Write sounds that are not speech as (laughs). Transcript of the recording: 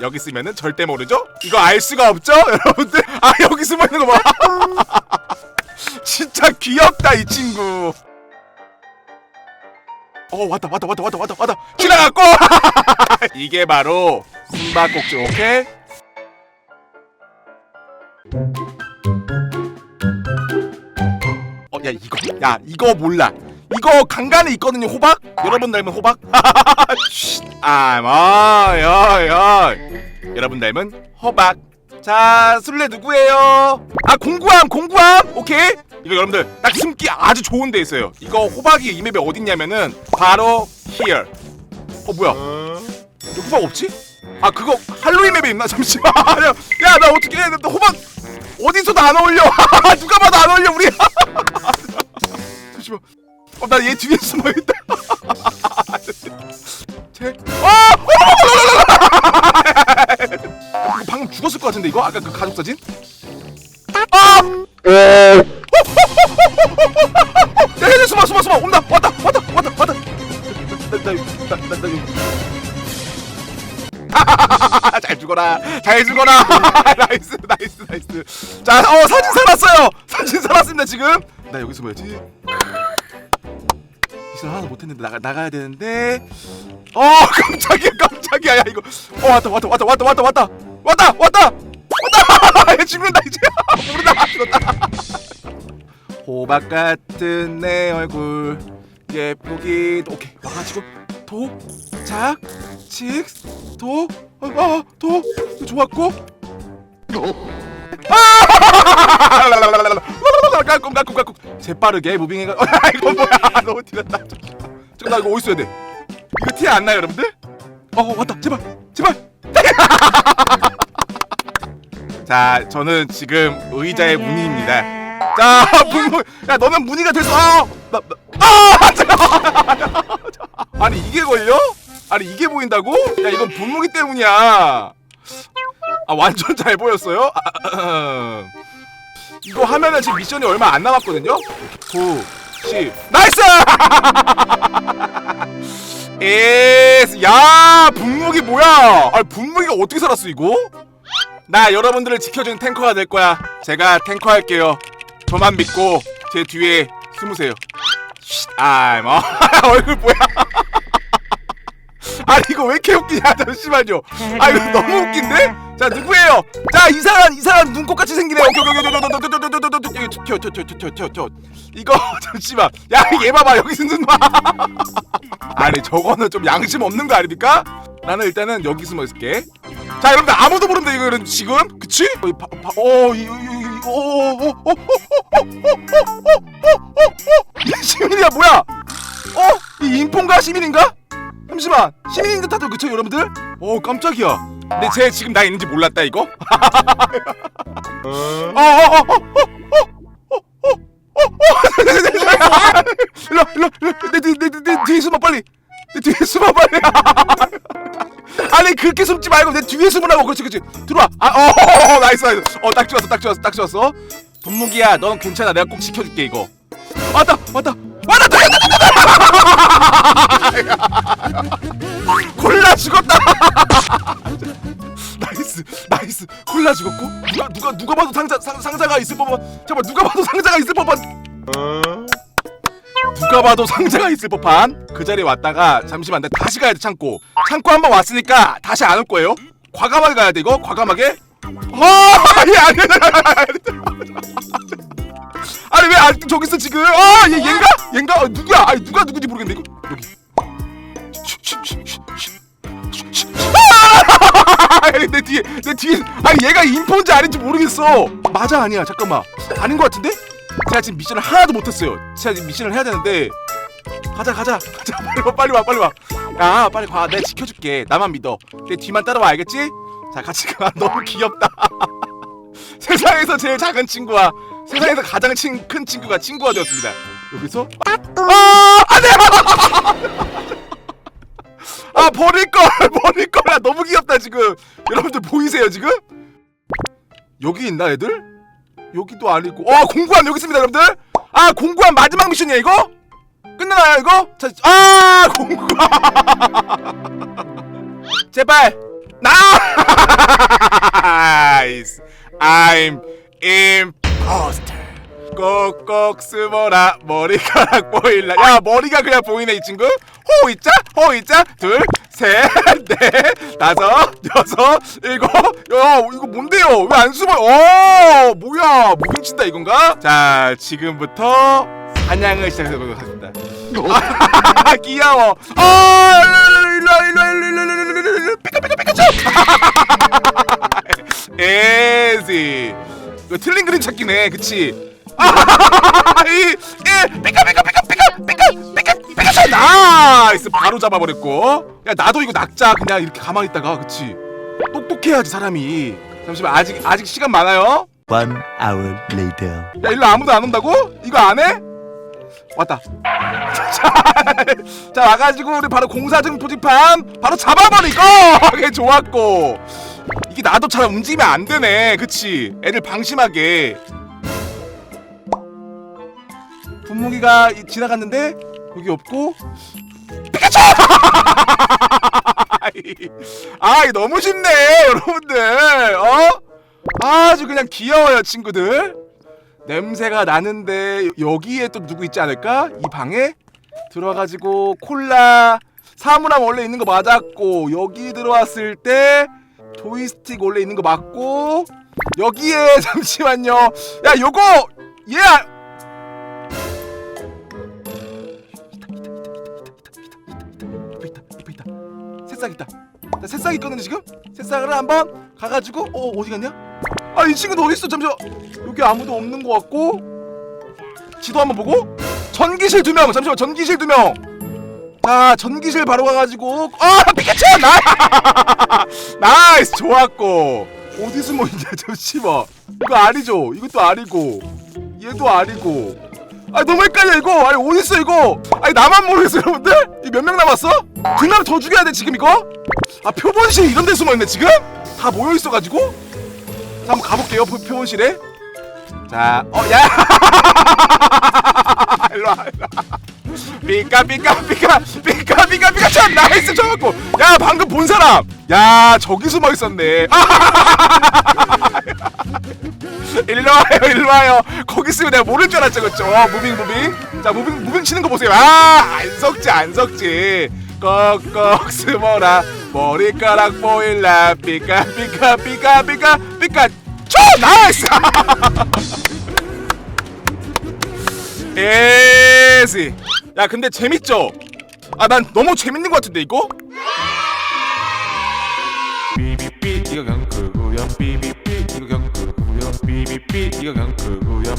여기 있으면은 절대 모르죠? 이거 알 수가 없죠? (laughs) 여러분들 아 여기 숨어 있는 거 봐. (laughs) 진짜 귀엽다 이 친구. 어 왔다 왔다 왔다 왔다 왔다 왔다 지나갔고 (laughs) 이게 바로 숨바꼭질 오케이? 어야 이거 야 이거 몰라 이거 간간에 있거든요 호박? 여러분 닮은 호박? (laughs) 아뭐여여. 여러분 닮은 호박. 자 술래 누구예요? 아 공구함 공구함. 오케이. 이거 여러분들 딱 숨기 아주 좋은 데 있어요. 이거 호박이 이 맵에 어딨냐면은 바로 here. 어 뭐야? 여기 호박 없지? 아 그거 할로윈 맵에 있나? (laughs) 잠시만. 야나 어떻게 해나 호박 어디서도 안 어울려. (laughs) 누가 봐도 안 어울려 우리 어 나 얘 뒤에 숨어있다 (laughs) 제 아! 이거 (laughs) 방금 죽었을 것 같은데 이거 아까 그 가족 사진 아! (laughs) 야, 야, 야, 숨어, 숨어, 숨어, 온다, 왔다, 왔다, 왔다, 왔다. 나, 나, 나, 나, 나, 나, 잘 죽어라, 잘 죽어라. 나이스, 나이스, 나이스. 자, 어, 사진 살았어요. 사진 살았습니다 지금. 나 여기 숨어야지. 미션 하나도 못했는데 나가 나가야 되는데. 어, (laughs) 깜짝이야, 깜짝이야, 야 이거. 어, 왔다, 왔다, 왔다, 왔다, 왔다, 왔다, 왔다, 왔다, 왔다. (laughs) 얘 죽는다 이제. (laughs) 모르다 죽었다. 호박 같은 내 얼굴. 예쁘기. 오케이. 와가지고. 도착 직도 어도. 좋았고. 아 깍꿍 깍꿍 깍꿍 재빠르게 무빙해가 어, (laughs) 이거 뭐야 너무 티났다 잠깐 나 이거 어디 있어야 돼 이거 티 안 나요 여러분들 어 왔다 제발 제발 (laughs) 자 저는 지금 의자의 문의입니다 자, (laughs) 분무, 야, 너는 문의가 됐어. 아, 나, 나, 아, 잠깐만. 아니 이게 걸려? 아니 이게 보인다고? 야, 이건 분무기 때문이야. 아, 완전 잘 보였어요. 아, 아, 이거 하면은 지금 미션이 얼마 안 남았거든요. 9, 10, 나이스! (laughs) 에스, 야, 분무기 뭐야? 아, 분무기가 어떻게 살았어 이거? 나 여러분들을 지켜주는 탱커가 될 거야. 제가 탱커 할게요. 저만 믿고 제 뒤에 숨으세요. 쉿, 아, 뭐 (laughs) 얼굴 뭐야? (laughs) 아니 이거 왜 이렇게 웃기냐? 잠시만요. 아 이거 너무 웃긴데? 자 누구예요? 자 이상한 이상한 눈꽃같이 생기네. 오케이 오케이 오케이 오케이 오케이 오케이 오케이 오케이 이거 잠시만. 야 얘 봐봐 여기 숨는 봐. 아니 저거는 좀 양심 없는 거 아닙니까? 나는 일단은 여기 숨어 있을게. 자 여러분들 아무도 모른다 이거는 지금 그치? 어, 이 어, 이, 이, 이, 어, 어, 어, 어, 어, 어, 어, 어, 어, 어, 어, 이? 어? 이? 어 깜짝이야. 근데 쟤 지금 나 있는지 몰랐다 이거? 어, 어, 어, 어, 어, 어, 어, 어, 어, 어, 어, 왔다 왔다 왔다 왔다 골라 죽었다 나이스 나이스 골라 죽었고 누가 누가 누가 봐도 상자 상, 상자가 있을 법한 잠깐 누가 봐도 상자가 있을 법한 누가 봐도 상자가 있을 법한 그 자리에 왔다가 잠시만 나 다시 가야 돼 창고 창고 한번 왔으니까 다시 안 올 거예요 과감하게 가야 돼 이거 과감하게 어 아니 아직도 저기 있어 지금 아 얘 얘인가 얘인가 어, 누구야 아니 누가 누군지 모르겠네 이거 여기 아! (laughs) 내 뒤에 내 뒤에 아니 얘가 인포인지 아닌지 모르겠어 맞아 아니야 잠깐만 아닌 것 같은데 제가 지금 미션을 하나도 못했어요. 제가 지금 미션을 해야 되는데 가자 가자 가자 (laughs) 빨리 와 빨리 와 빨리 와. 야 빨리 가. 내가 지켜줄게. 나만 믿어. 내 뒤만 따라와 알겠지? 자 같이 가. (laughs) 너무 귀엽다. 세상에서 제일 작은 친구와 세상에서 가장 친, 큰 친구가 친구가 되었습니다. 여기서 (laughs) 아 안돼. 아 버릴 걸 버릴 거야 너무 귀엽다 지금. 여러분들 보이세요 지금? 여기 있나 애들? 여기도 아니고 어 공구함 여기 있습니다 여러분들 아 공구함 마지막 미션이야 이거 끝나나요 이거 자, 아 공구함 (laughs) 제발 (laughs) 나이스 I'm imposter. 꼭꼭 숨어라. 머리카락 보일라. 야 머리가 그냥 보이네 이 친구? 호이자? 호이자? 둘셋넷 (laughs) 다섯 여섯 일곱. 야 이거 뭔데요? 왜 안 숨어요 어 뭐야? 무빙 친다 이건가? 자 지금부터 사냥을 시작해보도록 하겠습니다. 아 (laughs) 귀여워. 아 일로 와 일로 와 일로 와 일로 와 일로 와 일로 와 일로 와 피카 피카 피카츄 에지. 이거 틀린 그림 찾기네 그치? (laughs) 아이 예, 피카 피카 피카 피카 피카 피카 피카츄 나이스. 바로 잡아버렸고. 야 나도 이거 낙자. 그냥 이렇게 가만히 있다가 그치? 똑똑해야지 사람이. 잠시만 아직 아직 시간 많아요? One hour later. 야 일로 아무도 안 온다고? 이거 안 해? 왔다. 자, (laughs) 자 와가지고 우리 바로 공사증 표지판 바로 잡아버리고! 이게 (laughs) 좋았고 이게 나도 잘 움직이면 안 되네. 그치? 애들 방심하게. 분무기가 이- 지나갔는데 여기 없고. 피카츄! (laughs) 아이 너무 쉽네 여러분들. 어? 아주 그냥 귀여워요 친구들. 냄새가 나는데 여기에 또 누구 있지 않을까? 이 방에 들어와가지고 콜라 사물함 원래 있는 거 맞았고 여기 들어왔을 때 조이스틱 원래 있는 거 맞고 여기에 잠시만요 야 요거 얘 아- 있다 새싹 있다 나 새싹 있거든 지금 새싹을 한번 가가지고 어 어디 갔냐 아 이 친구도 어디 있어 잠시만 여기 아무도 없는 것 같고 지도 한번 보고 전기실 두 명 잠시만 전기실 두 명 자 전기실 바로 가가지고. 아 피카츄! 나 (laughs) 나이스! 좋았고. 어디 숨어 있냐 잠시만 이거 아니죠? 이것도 아니고. 얘도 아니고. 아 너무 헷갈려 이거. 아니 어디 있어 이거? 아니 나만 모르겠어 여러분들? 이 몇 명 남았어? 두명더 죽여야 돼 지금 이거? 아 표본실 이런 데 숨어 있네 지금? 다 모여 있어가지고? 자 한번 가볼게요 표, 표본실에. 자어야! (laughs) 일로와 일로와. 삐까 삐까 삐까 나이스 쳐갖고 야 방금 본 사람. 야 저기 숨어 있었네. (laughs) 일로 와요 일로 와요. 거기 있으면 내가 모를 줄 알았죠 그쵸? 어, 무빙 무빙. 자 무빙 무빙 치는 거 보세요. 아안 섞지 안 섞지. 꼭꼭 숨어라. 머리카락 보일라. 삐까 삐까 삐까 삐까 삐까. 초 나이스! (laughs) 에지 야 근데 재밌죠 아 난 너무 재밌는 것 같은데 이거? 그거야